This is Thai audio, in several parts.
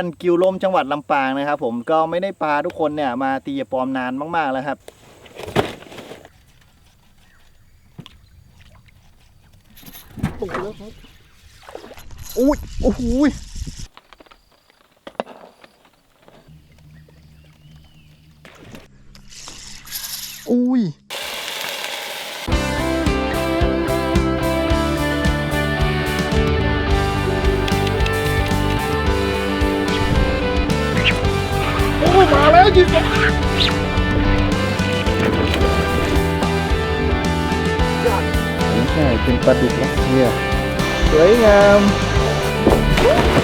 อนกิวลมจังหวัดลำปางนะครับ ผมก็ไม่ได้ปลาทุกคนเนี่ยมาตีปลอมนานมากๆแล้วครับตกแล้วครับอุ้ยโอ้โหยอุ้ย อ้ยมาแล้วยิงไ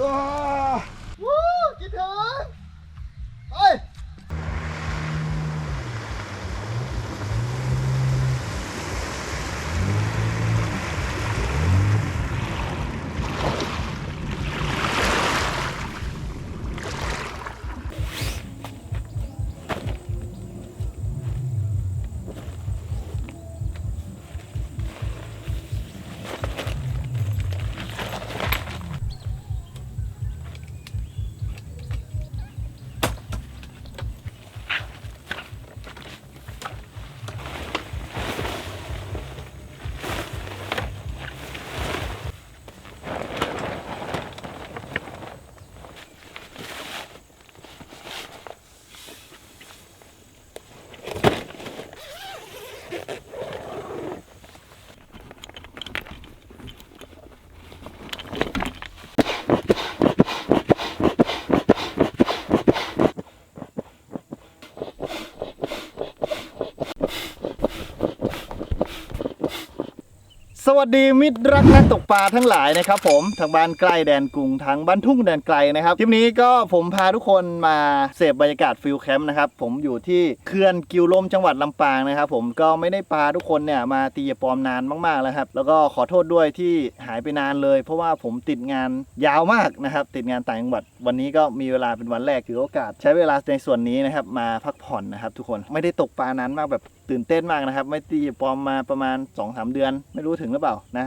ม่ สวัสดีมิตรรักนักตกปลาทั้งหลายนะครับผมทางบ้านใกล้แดนกรุงทั้งบ้านทุ่งแดนไกลนะครับคลิปนี้ก็ผมพาทุกคนมาเสพบรรยากาศฟิลแคมป์นะครับผมอยู่ที่เขื่อนกิวลมจังหวัดลำปางนะครับผมก็ไม่ได้ปลาทุกคนเนี่ยมาตีปลอมนานมากๆแล้วครับแล้วก็ขอโทษด้วยที่หายไปนานเลย เพราะว่าผมติดงานยาวมากนะครับติดงานต่างจังหวัด วันนี้ก็มีเวลาเป็นวันแรกถือโอกาส ใช้เวลาในส่วนนี้นะครับมาพักผ่อนนะครับทุกคนไม่ได้ตกปลานานมากแบบ ตื่นเต้นมากนะครับ ไม่ตีปลอมมาประมาณ2-3เดือน ไม่รู้ถึงหรือเปล่านะ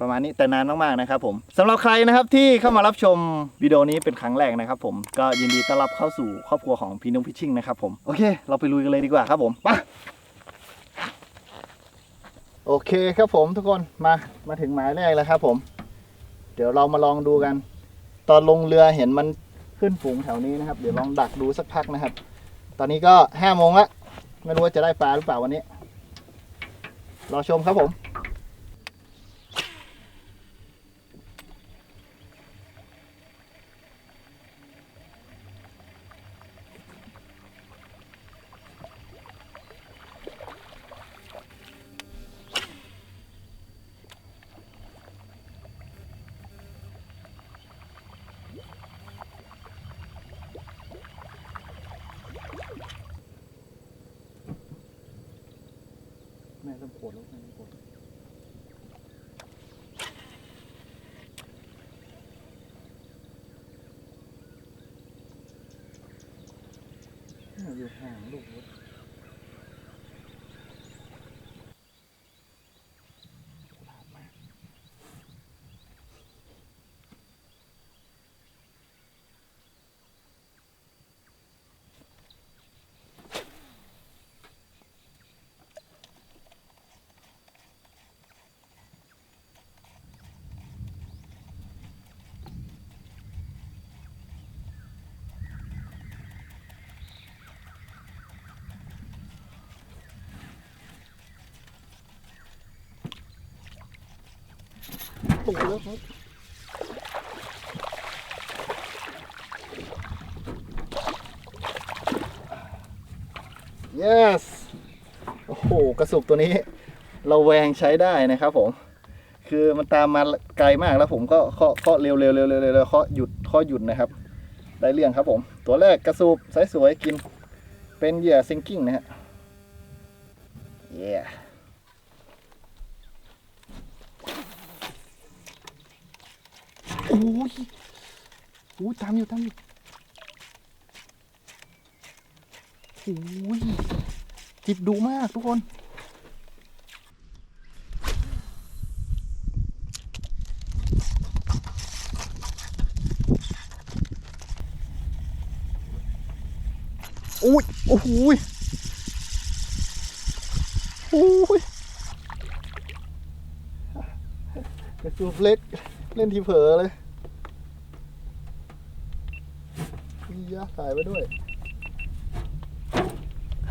ประมาณนี้แต่นานมากๆนะครับผมสำหรับใครนะครับที่เข้ามารับชมวิดีโอนี้เป็นครั้งแรกนะครับผมก็ยินดีต้อนรับเข้าสู่ครอบครัวของพีนุ่งพิชชิ่งนะครับผมโอเค เราไปลุยกันเลยดีกว่าครับผมไปโอเคครับผมทุกคนมามาถึงหมายแรกแล้วครับผม เดี๋ยวเรามาลองดูกัน ตอนลงเรือเห็นมันขึ้นฝูงแถวนี้นะครับ เดี๋ยวลองดักดูสักพักนะครับ ตอนนี้ก็ห้าโมงละ ไม่รู้ว่าจะได้ปลาหรือเปล่าวันนี้ รอชมครับผม แม่ต้องปวดแล้วแม่ต้องโผล่อยู่ห่างลูกรถ กแล้วครับ yes โอ้โห กระสุกตัวนี้ เราแวงใช้ได้นะครับผม คือมันตามมาไกลมากแล้วผมก็เคาะเคาะเร็วเร็วเร็วเร็วเร็วเร็วเคาะหยุดเคาะหยุดนะครับ ได้เรื่องครับผม ตัวแรกกระสูบสวยกิน เป็นเหยื่อซิงกิ้งนะฮะ โอ้ยโอ้ยตามอยู่ตามอยู่โอ้ยจิบดูมากทุกคน อุ้ย โอ้โหยโอ้ยกระสูบเล็ก เล่นทีเผลอเลยมียาถ่าย ไว้ด้วย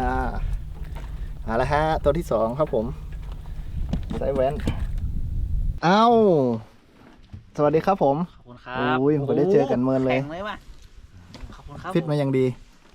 ฮ่าเอาละฮะ ตัวที่สองครับผมสายแว้นเอ้า สวัสดีครับผม ขอบคุณครับโอ้ยไม่ได้เจอกันเมินเลย แข็งเลยว่ะขอบคุณครับฟิตมาอย่างดี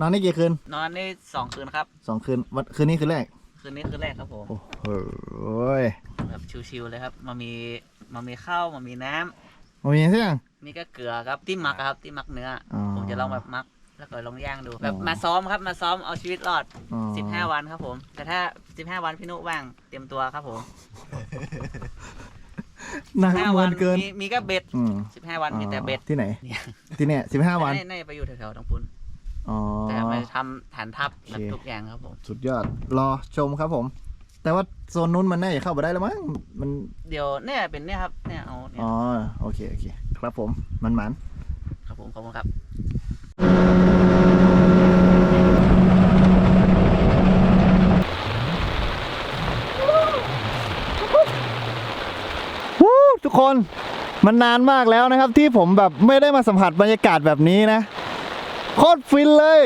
นอนนี่กี่คืน นอนได้สองคืนครับสองคืนวันคืนนี้คืนแรก คืนนี้คืนแรกครับผม โอ้โหยแบบชิวๆเลยครับ มามีมามีข้าวมามีน้ำมามีเสียงมีก็เกลือครับที่หมักอะครับที่หมักเนื้อออผมจะลองแบบหมัก แล้วก็ลองย่างดูแบบอ๋อ มาซ้อมครับมาซ้อมเอาชีวิตรอด อ๋อ15 วันครับผม แต่ถ้า 15 วันพี่นุว่างเตรียมตัวครับผมหนัก15เหมืวัอนเกินมีมีก็เบ็ด อืม15 วันมีแต่เบ็ดที่ไหน เนี่ยที่เนี่ยสิบห้าวัน น่าน่าจะไปอยู่แถวๆตรงปุนอ๋อ แต่มาทำฐานทัพแบบโอเคทุกอย่างครับผม สุดยอด รอชมครับผม แต่ว่าโซนนู้นมันน่าจะเข้าไปได้แล้วมั้ง มัน เดี๋ยวเนี่ยเป็นเนี่ยครับเนี่ยเอาเนี่ยอ๋อ โอเค โอเค ครับผม มันมันครับผมขอบคุณครับ วู้ทุก คนมันนานมากแล้วนะครับ ที่ผมแบบไม่ได้มาสัมผัสบรรยากาศแบบนี้นะ โคตรฟินเลย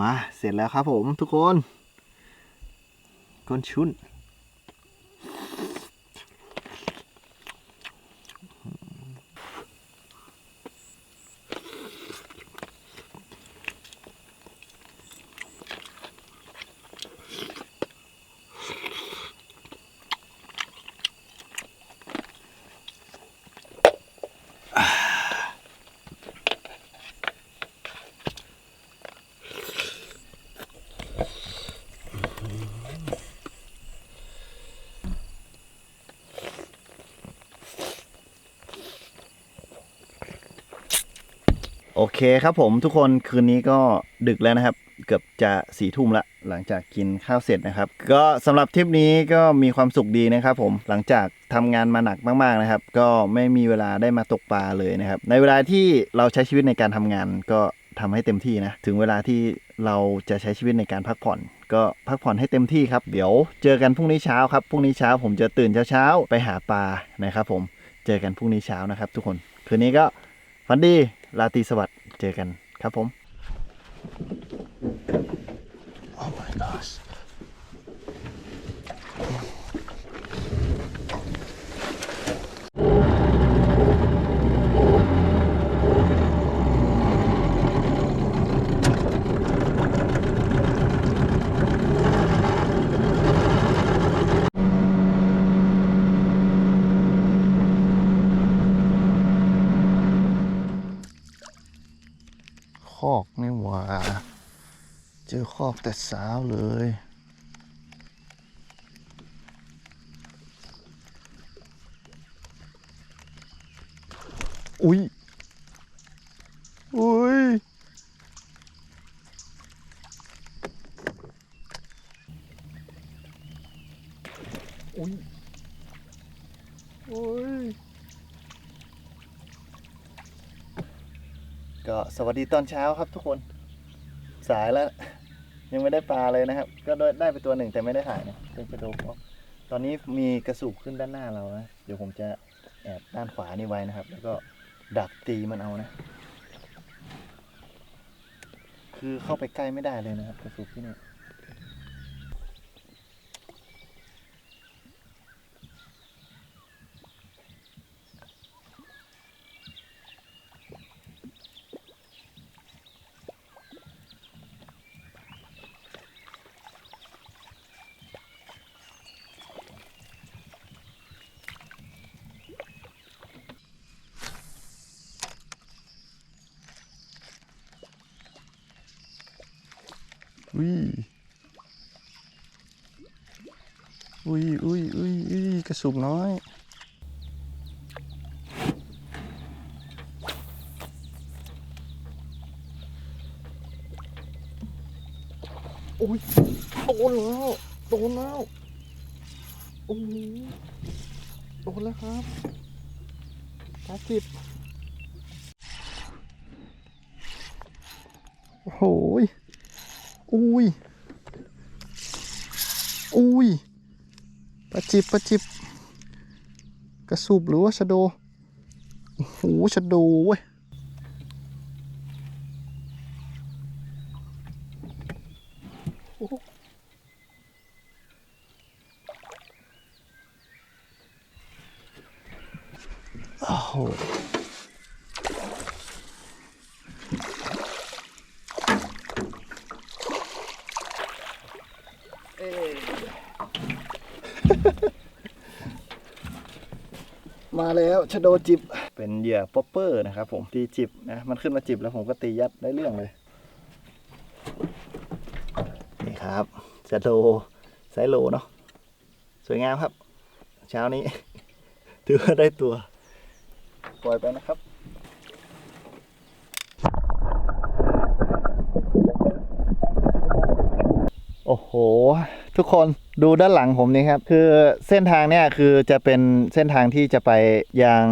มาเสร็จแล้วครับผมทุกคนก้นชุน โอเคครับผมทุกคนคืนนี้ก็ดึกแล้วนะครับ เกือบจะสี่ทุ่มละ หลังจากกินข้าวเสร็จนะครับ ก็สำหรับทริปนี้ก็มีความสุขดีนะครับ ผมหลังจากทำงานมาหนักมากๆนะครับ ก็ไม่มีเวลาได้มาตกปลาเลยนะครับ ในเวลาที่เราใช้ชีวิตในการทำงานก็ทำให้เต็มที่นะ ถึงเวลาที่เราจะใช้ชีวิตในการพักผ่อน ก็พักผ่อนให้เต็มที่ครับ เดี๋ยวเจอกันพรุ่งนี้เช้าครับพรุ่งนี้เช้าผมจะตื่นเช้าๆไปหาปลานะครับ ผมเจอกันพรุ่งนี้เช้านะครับ ทุกคนคืนนี้ก็ฝันดี ราตรีสวัสดิ์เจอกันครับผม Oh my gosh คอกไม่หว่า เจ อคอกแต่สาวเลย อุ้ย อุ้ย อุ้ย อุ้ย ก็สวัสดีตอนเช้าครับทุกคน สายแล้ว ยังไม่ได้ปลาเลยนะครับ ก็ได้ไปตัวหนึ่งแต่ไม่ได้ถ่ายนะเป็นกระโดกตอนนี้มีกระสุบขึ้นด้านหน้าเรานะเดี๋ยวผมจะแอบด้านขวานี่ไว้นะครับ แล้วก็ดักตีมันเอานะ คือเข้าไปใกล้ไม่ได้เลยนะครับกระสุนที่นี่ อุ้ยอุ้ยอุ้ยอุ้ยอุ้ยกระสุบน้อยโอ้ยโดนแล้วโดนแล้วโอ้โหโดนแล้วครับปลาจิบโอ้โหย อุ้ย อุ้ยปลาจิบปลาจิบ กระสูบหรือว่าชะโด โอ้โหชะโดเว้ย โอ้โหโอ้โห มาแล้วชะโดจิบ เป็นเหยื่อป๊อปเปอร์นะครับผมตีจิบนะมันขึ้นมาจิบแล้วผมก็ตียัดได้เรื่องเลย นี่ครับชะโดไซโลเนาะสวยงามครับ เช้านี้ ถือว่าได้ตัว ปล่อยไปนะครับโอ้โห ทุกคนดูด้านหลังผมนี่ครับ คือเส้นทางเนี่ยคือจะเป็นเส้นทางที่จะไปยัง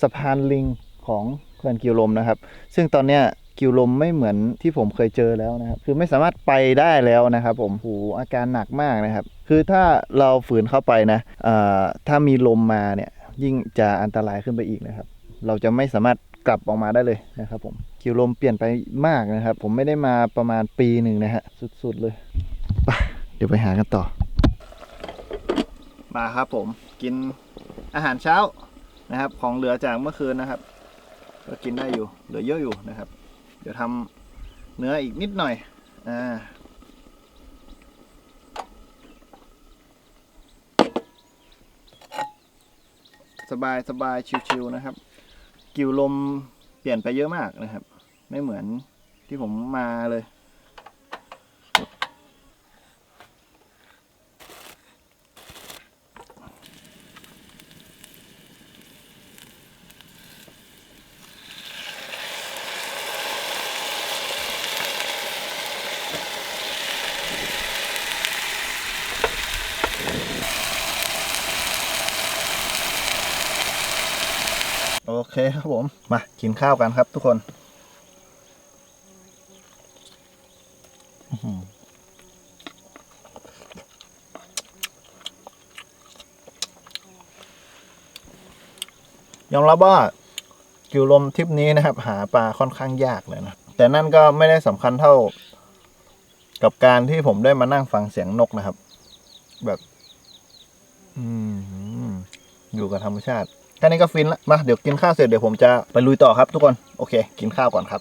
สะพานลิงของเขื่อนกิวลมนะครับ ซึ่งตอนเนี้ยกิวลมไม่เหมือนที่ผมเคยเจอแล้วนะครับ คือไม่สามารถไปได้แล้วนะครับผมโหอาการหนักมากนะครับ คือถ้าเราฝืนเข้าไปนะถ้ามีลมมาเนี่ยยิ่งจะอันตรายขึ้นไปอีกนะครับ เราจะไม่สามารถกลับออกมาได้เลยนะครับผมกิวลมเปลี่ยนไปมากนะครับ ผมไม่ได้มาประมาณปีหนึ่งนะฮะสุดๆเลยไป ดี๋ยวไปหากันต่อ มาครับผมกินอาหารเช้านะครับ ของเหลือจากเมื่อคืนนะครับ ก็กินได้อยู่เหลือเยอะอยู่นะครับ เดี๋ยวทำเนื้ออีกนิดหน่อยอ่าสบายสบายชิวๆนะครับ กิวลมเปลี่ยนไปเยอะมากนะครับ ไม่เหมือนที่ผมมาเลย โอเครับผม มากินข้าวกันครับทุกคนยอมรับว่ากิวลมทริปนี้นะครับ หาปลาค่อนข้างยากเลยนะ แต่นั่นก็ไม่ได้สำคัญเท่า กับการที่ผมได้มานั่งฟังเสียงนกนะครับ แบบ อืมอยู่กับธรรมชาติ แค่นี้ก็ฟินละมาเดี๋ยวกินข้าวเสร็จเดี๋ยวผมจะไปลุยต่อครับทุกคนโอเค กินข้าวก่อนครับ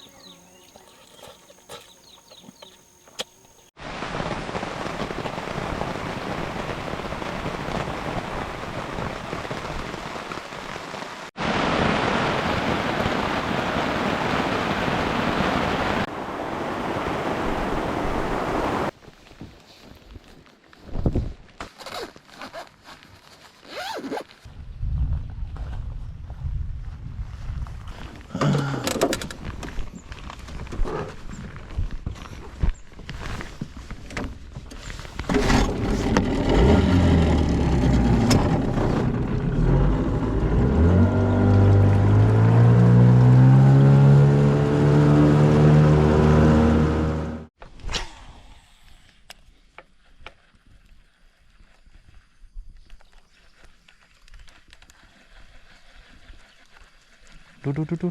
ดูดูดูดู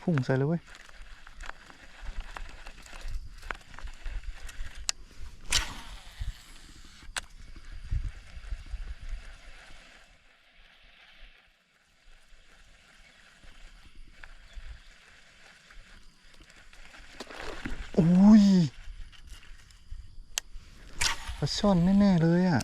พุ่งใส่เลยเว้ยโอ้ยปลาช่อนแน่ ๆ เลยอะ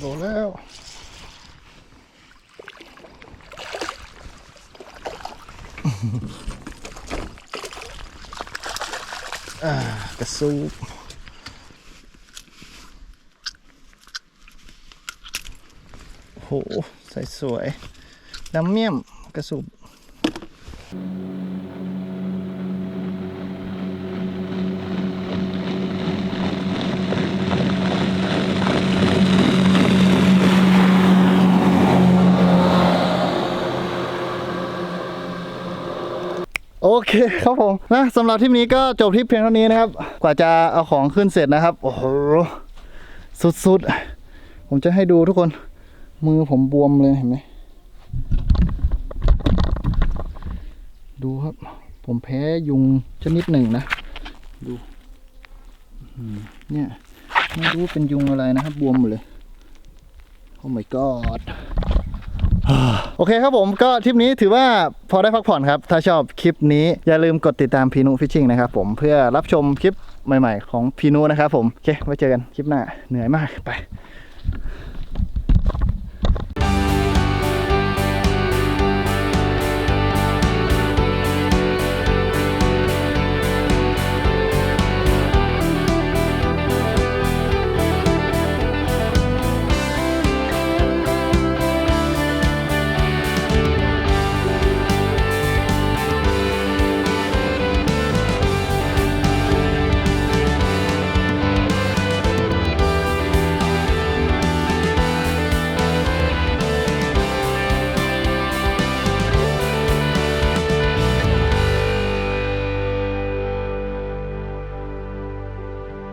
โดนแล้ว อ่ากระสูบโห ใส่สวยน้ำเมี่ยมกระสูบ โอเคครับผมนะสำหรับทริปนี้ก็จบทริปเพียงเท่านี้นะครับ กว่าจะเอาของขึ้นเสร็จนะครับ โอ้โหสุดๆ ผมจะให้ดูทุกคน มือผมบวมเลยเห็นไหมดูครับ ผมแพ้ยุงชนิดหนึ่งนะ ดูเนี่ยไม่รู้เป็นยุงอะไรนะครับ บวมหมดเลย โอ้ my god โอเคครับผมก็ทริปนี้ถือว่าพอได้พักผ่อนครับ ถ้าชอบคลิปนี้อย่าลืมกดติดตามพีนุฟิชชิ่งนะครับผมเพื่อรับชมคลิปใหม่ๆ ของพีนุนะครับผม โอเค ไว้เจอกันคลิปหน้าเหนื่อยมากไป